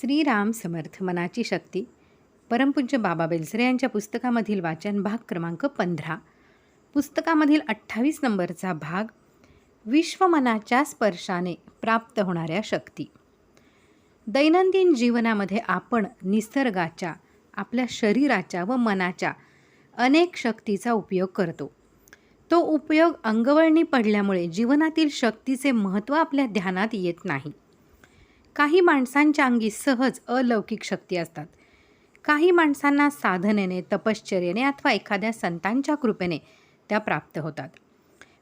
श्रीराम समर्थ मनाची शक्ती परमपूज्य बाबा बेलसरे यांच्या पुस्तकामधील वाचन भाग क्रमांक पंधरा. पुस्तकामधील अठ्ठावीस नंबरचा भाग विश्वमनाच्या स्पर्शाने प्राप्त होणाऱ्या शक्ती. दैनंदिन जीवनामध्ये आपण निसर्गाच्या आपल्या शरीराच्या व मनाच्या अनेक शक्तीचा उपयोग करतो. तो उपयोग अंगवळणी पडल्यामुळे जीवनातील शक्तीचे महत्त्व आपल्या ध्यानात येत नाही. काही माणसांच्या अंगी सहज अलौकिक शक्ती असतात. काही माणसांना साधनेने तपश्चर्येने अथवा एखाद्या संतांच्या कृपेने त्या प्राप्त होतात.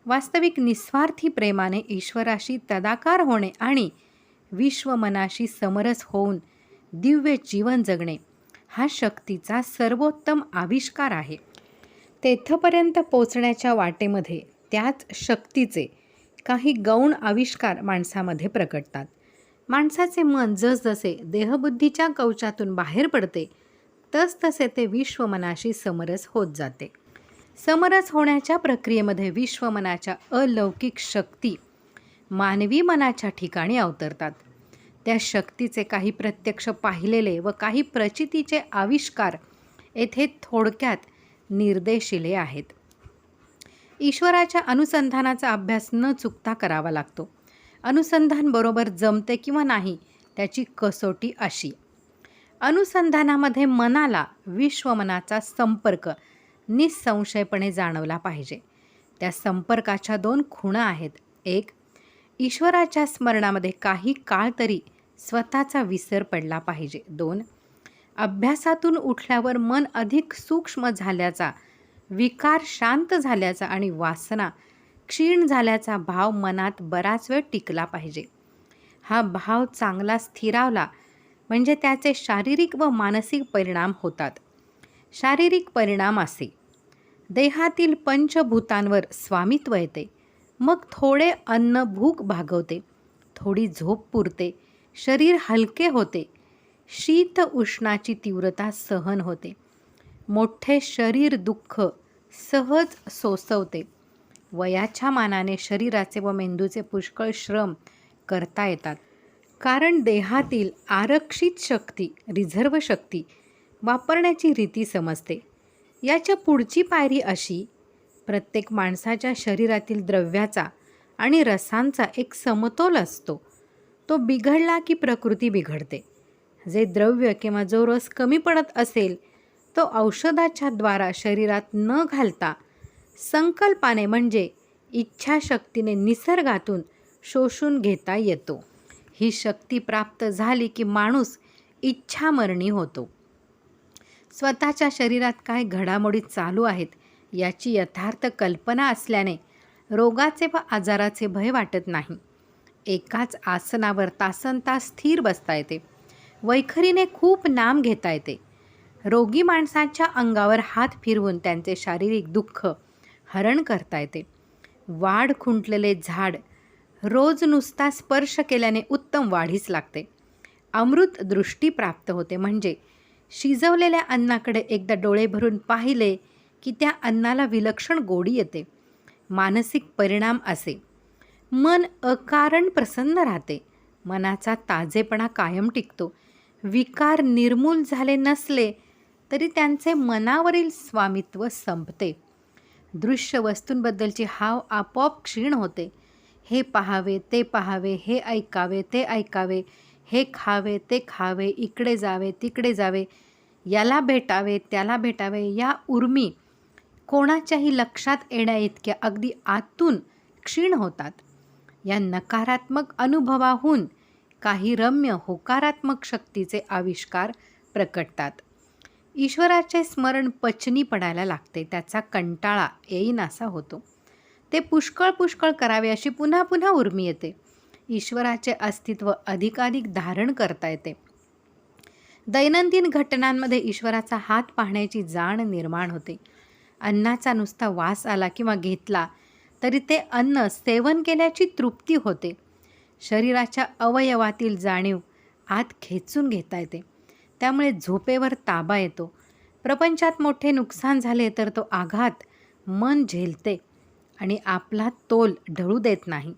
वास्तविक निस्वार्थी प्रेमाने ईश्वराशी तदाकार होणे आणि विश्वमनाशी समरस होऊन दिव्य जीवन जगणे हा शक्तीचा सर्वोत्तम आविष्कार आहे. तेथपर्यंत पोचण्याच्या वाटेमध्ये त्याच शक्तीचे काही गौण आविष्कार माणसामध्ये प्रकटतात. माणसाचे मन जसजसे देहबुद्धीच्या कवचातून बाहेर पडते तसतसे ते विश्वमनाशी समरस होत जाते. समरस होण्याच्या प्रक्रियेमध्ये विश्वमनाच्या अलौकिक शक्ती मानवी मनाच्या ठिकाणी अवतरतात. त्या शक्तीचे काही प्रत्यक्ष पाहिलेले व काही प्रचितीचे आविष्कार येथे थोडक्यात निर्देशिले आहेत. ईश्वराच्या अनुसंधानाचा अभ्यास न चुकता करावा लागतो. अनुसंधान बरोबर जमते किंवा नाही त्याची कसोटी अशी. अनुसंधानामध्ये मनाला विश्वमनाचा संपर्क निसंशयपणे जाणवला पाहिजे. त्या संपर्काच्या दोन खुणा आहेत. एक ईश्वराच्या स्मरणामध्ये काही काळ तरी स्वतःचा विसर पडला पाहिजे. दोन अभ्यासातून उठल्यावर मन अधिक सूक्ष्म झाल्याचा विकार शांत झाल्याचा आणि वासना क्षीण झाल्याचा भाव मनात बराच वेळ टिकला पाहिजे. हा भाव चांगला स्थिरावला म्हणजे त्याचे शारीरिक व मानसिक परिणाम होतात. शारीरिक परिणाम असे. देहातील पंचभूतांवर स्वामित्व येते. मग थोडे अन्न भूक भागवते. थोडी झोप पुरते. शरीर हलके होते. शीत उष्णाची तीव्रता सहन होते. मोठे शरीर दुःख सहज सोसवते. वयाच्या मानाने शरीराचे व मेंदूचे पुष्कळ श्रम करता येतात. कारण देहातील आरक्षित शक्ती रिझर्व शक्ती वापरण्याची रीती समजते. याच्या पुढची पायरी अशी प्रत्येक माणसाच्या शरीरातील द्रव्याचा आणि रसांचा एक समतोल असतो. तो बिघडला की प्रकृती बिघडते. जे द्रव्य किंवा जो रस कमी पडत असेल तो औषधाच्या द्वारा शरीरात न घालता संकल्पाने म्हणजे इच्छाशक्तीने निसर्गातून शोषून घेता येतो. ही शक्ती प्राप्त झाली की माणूस इच्छामरणी होतो. स्वतःच्या शरीरात काय घडामोडी चालू आहेत याची यथार्थ कल्पना असल्याने रोगाचे व आजाराचे भय वाटत नाही. एकाच आसनावर तासन तास स्थिर बसता येते. वैखरीने खूप नाम घेता येते. रोगी माणसाच्या अंगावर हात फिरवून त्यांचे शारीरिक दुःख हरण करता येते. वाढ खुंटलेले झाड रोज नुसता स्पर्श केल्याने उत्तम वाढीस लागते. अमृत दृष्टी प्राप्त होते. म्हणजे शिजवलेल्या अन्नाकडे एकदा डोळे भरून पाहिले की त्या अन्नाला विलक्षण गोडी येते. मानसिक परिणाम असे. मन अकारण प्रसन्न राहते. मनाचा ताजेपणा कायम टिकतो. विकार निर्मूल झाले नसले तरी त्यांचे मनावरील स्वामित्व संपते. दृश्य वस्तूंबद्दलची हाव आपोआप क्षीण होते. हे पहावे ते पहावे हे ऐकावे ते ऐकावे हे खावे ते खावे इकडे जावे तिकडे जावे याला भेटावे त्याला भेटावे या उर्मी कोणाच्याही लक्षात येण्या इतक्या अगदी आतून क्षीण होतात. या नकारात्मक अनुभवाहून काही रम्य होकारात्मक शक्तीचे आविष्कार प्रकटतात. ईश्वराचे स्मरण पचनी पडायला लागते. त्याचा कंटाळा येईनासा होतो. ते पुष्कळ पुष्कळ करावे अशी पुन्हा पुन्हा उर्मी येते. ईश्वराचे अस्तित्व अधिकाधिक धारण करता येते. दैनंदिन घटनांमध्ये ईश्वराचा हात पाहण्याची जाण निर्माण होते. अन्नाचा नुसता वास आला किंवा घेतला तरी ते अन्न सेवन केल्याची तृप्ती होते. शरीराच्या अवयवातील जाणीव आत खेचून घेता येते. त्यामुळे झोपेवर ताबा येतो. प्रपंचात मोठे नुकसान झाले तर तो आघात मन झेलते आणि आपला तोल ढळू देत नाही.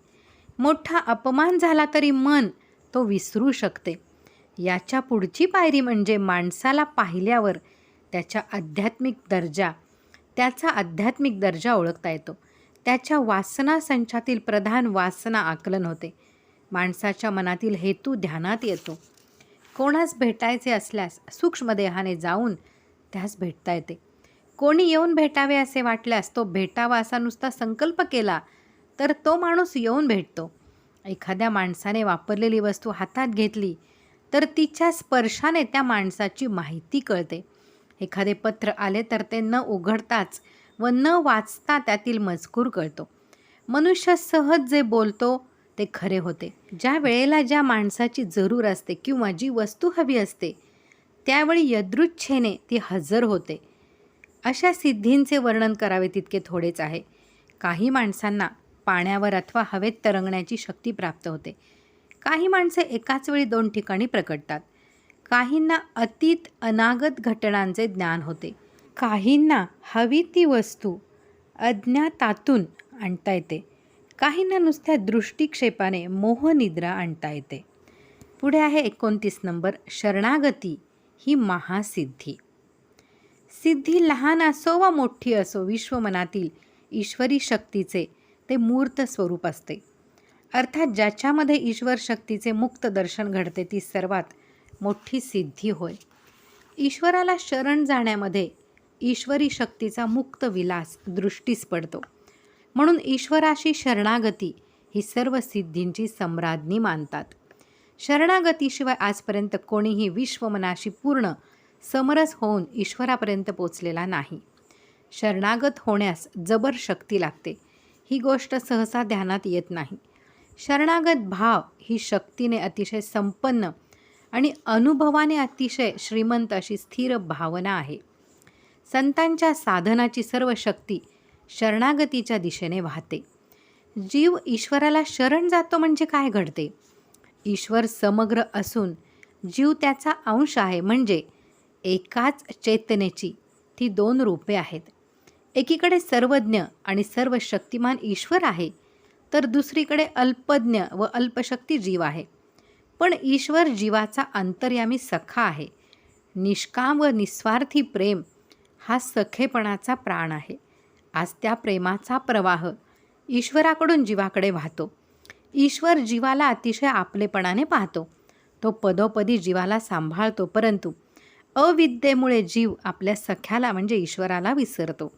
मोठा अपमान झाला तरी मन तो विसरू शकते. याच्या पुढची पायरी म्हणजे माणसाला पाहिल्यावर त्याच्या आध्यात्मिक दर्जा. त्याचा आध्यात्मिक दर्जा ओळखता येतो. त्याच्या वासना संचातील प्रधान वासना आकलन होते. माणसाच्या मनातील हेतू ध्यानात येतो. कोणास भेटायचे असल्यास सूक्ष्मदेहाने जाऊन त्यास भेटता येते. कोणी येऊन भेटावे असे वाटल्यास तो भेटावा असा नुसता संकल्प केला तर तो माणूस येऊन भेटतो. एखाद्या माणसाने वापरलेली वस्तू हातात घेतली तर तिच्या स्पर्शाने त्या माणसाची माहिती कळते. एखादे पत्र आले तर ते न उघडताच व न वाचता त्यातील मजकूर कळतो. मनुष्य सहज जे बोलतो ते खरे होते. ज्या वेळेला ज्या माणसाची जरूर असते किंवा जी वस्तू हवी असते त्यावेळी यदृच्छेने ती हजर होते. अशा सिद्धींचे वर्णन करावे तितके थोडेच आहे. काही माणसांना पाण्यावर अथवा हवेत तरंगण्याची शक्ती प्राप्त होते. काही माणसे एकाच वेळी दोन ठिकाणी प्रकटतात. काहींना अतीत अनागत घटनांचे ज्ञान होते. काहींना हवी ती वस्तू अज्ञातातून आणता येते. काहींना नुसत्या दृष्टिक्षेपाने मोहनिद्रा आणता येते. पुढे आहे एकोणतीस नंबर शरणागती ही महासिद्धी. सिद्धी लहान असो वा मोठी असो विश्वमनातील ईश्वरी शक्तीचे ते मूर्त स्वरूप असते. अर्थात ज्याच्यामध्ये ईश्वर शक्तीचे मुक्त दर्शन घडते ती सर्वात मोठी सिद्धी होय. ईश्वराला शरण जाण्यामध्ये ईश्वरी शक्तीचा मुक्त विलास दृष्टीस पडतो. म्हणून ईश्वराशी शरणागती ही सर्व सिद्धींची सम्राज्ञी मानतात. शरणागतीशिवाय आजपर्यंत कोणीही विश्वमनाशी पूर्ण समरस होऊन ईश्वरापर्यंत पोचलेला नाही. शरणागत होण्यास जबर शक्ती लागते. ही गोष्ट सहसा ध्यानात येत नाही. शरणागत भाव ही शक्तीने अतिशय संपन्न आणि अनुभवाने अतिशय श्रीमंत अशी स्थिर भावना आहे. संतांच्या साधनाची सर्व शक्ती शरणागतीच्या दिशेने वाहते. जीव ईश्वराला शरण जातो म्हणजे काय घडते? ईश्वर समग्र असून जीव त्याचा अंश आहे म्हणजे एकाच चेतनेची ती दोन रूपे आहेत. एकीकडे सर्वज्ञ आणि सर्व शक्तिमान ईश्वर आहे तर दुसरीकडे अल्पज्ञ व अल्पशक्ती जीव आहे. पण ईश्वर जीवाचा अंतर्यामी सखा आहे. निष्काम व निस्वार्थी प्रेम हा सखेपणाचा प्राण आहे. आज त्या प्रेमाचा प्रवाह ईश्वराकडून जीवाकडे वाहतो. ईश्वर जीवाला अतिशय आपलेपणाने पाहतो. तो पदोपदी जीवाला सांभाळतो परंतु अविद्येमुळे जीव आपल्या सख्याला म्हणजे ईश्वराला विसरतो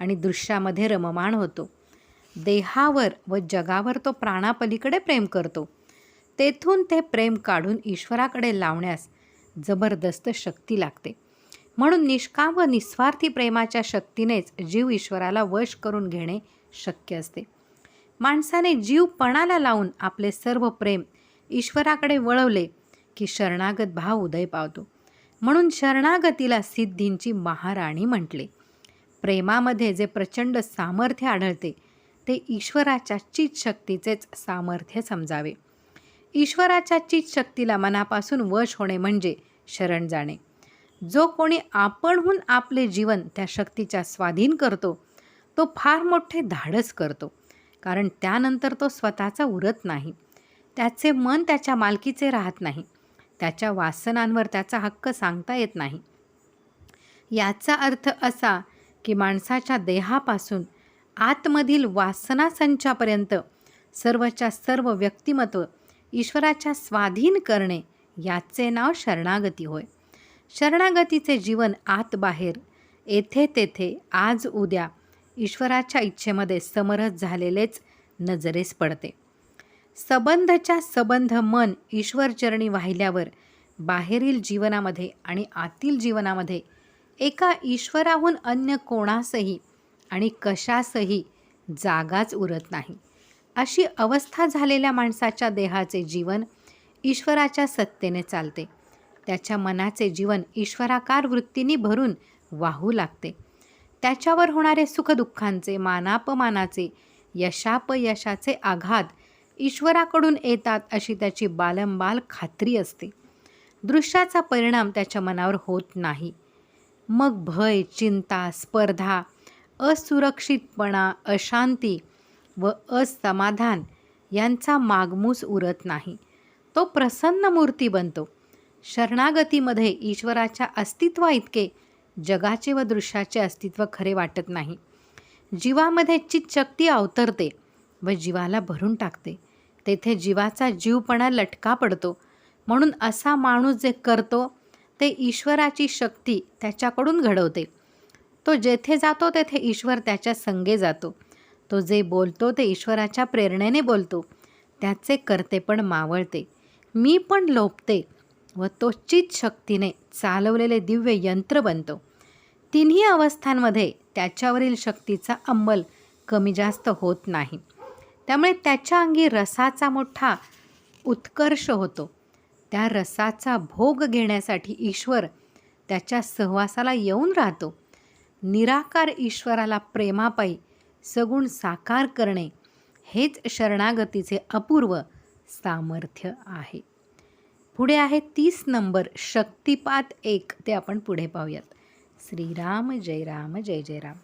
आणि दृश्यामध्ये रममाण होतो. देहावर व जगावर तो प्राणापलीकडे प्रेम करतो. तेथून ते प्रेम काढून ईश्वराकडे लावण्यास जबरदस्त शक्ती लागते. म्हणून निष्काम व निस्वार्थी प्रेमाच्या शक्तीनेच जीव ईश्वराला वश करून घेणे शक्य असते. माणसाने जीव पणाला लावून आपले सर्व प्रेम ईश्वराकडे वळवले की शरणागत भाव उदय पावतो. म्हणून शरणागतीला सिद्धींची महाराणी म्हटले. प्रेमामध्ये जे प्रचंड सामर्थ्य आढळते ते ईश्वराच्या चित शक्तीचेच सामर्थ्य समजावे. ईश्वराच्या चित शक्तीला मनापासून वश होणे म्हणजे शरण जाणे. जो कोणी आपणहून आपले जीवन त्या शक्तीच्या स्वाधीन करतो तो फार मोठे धाडस करतो. कारण त्यानंतर तो स्वतःचा उरत नाही. त्याचे मन त्याच्या मालकीचे राहत नाही. त्याच्या वासनांवर त्याचा हक्क सांगता येत नाही. याचा अर्थ असा की माणसाच्या देहापासून आतमधील वासना संचापर्यंत सर्वच्या सर्व व्यक्तिमत्व ईश्वराच्या स्वाधीन करणे याचे नाव शरणागती होय. शरणागतीचे जीवन आत बाहेर. येथे तेथे आज उद्या ईश्वराच्या इच्छेमध्ये समरस झालेलेच नजरेस पडते. सबंधच्या सबंध मन ईश्वरचरणी वाहिल्यावर बाहेरील जीवनामध्ये आणि आतील जीवनामध्ये एका ईश्वराहून अन्य कोणासही आणि कशासही जागाच उरत नाही. अशी अवस्था झालेल्या माणसाच्या देहाचे जीवन ईश्वराच्या सत्तेने चालते. त्याच्या मनाचे जीवन ईश्वराकार वृत्तीने भरून वाहू लागते. त्याच्यावर होणारे सुखदुःखांचे मानापमानाचे यशापयशाचे आघात ईश्वराकडून येतात अशी त्याची बालंबाल खात्री असते. दृश्याचा परिणाम त्याच्या मनावर होत नाही. मग भय चिंता स्पर्धा असुरक्षितपणा अशांती व असमाधान यांचा मागमूस उरत नाही. तो प्रसन्न मूर्ती बनतो. शरणागतीमध्ये ईश्वराच्या अस्तित्वा इतके जगाचे व दृश्याचे अस्तित्व खरे वाटत नाही. जीवामध्ये चितशक्ती अवतरते व जीवाला भरून टाकते. तेथे जीवाचा जीवपणा लटका पडतो. म्हणून असा माणूस जे करतो ते ईश्वराची शक्ती त्याच्याकडून घडवते. तो जेथे जातो तेथे ईश्वर त्याच्या संगे जातो. तो जे बोलतो ते ईश्वराच्या प्रेरणेने बोलतो. त्याचे कर्तेपण मावळते. मी पण लोपते व तो शक्तीने चालवलेले दिव्य यंत्र बनतो. तिन्ही अवस्थांमध्ये त्याच्यावरील शक्तीचा अंमल कमी जास्त होत नाही. त्यामुळे त्याच्या अंगी रसाचा मोठा उत्कर्ष होतो. त्या रसाचा भोग घेण्यासाठी ईश्वर त्याच्या सहवासाला येऊन राहतो. निराकार ईश्वराला प्रेमापायी सगुण साकार करणे हेच शरणागतीचे अपूर्व सामर्थ्य आहे. पुढे आहे तीस नंबर शक्तिपात एक. ते आपण पुढे पाहूयात. श्रीराम जय राम जय जय राम.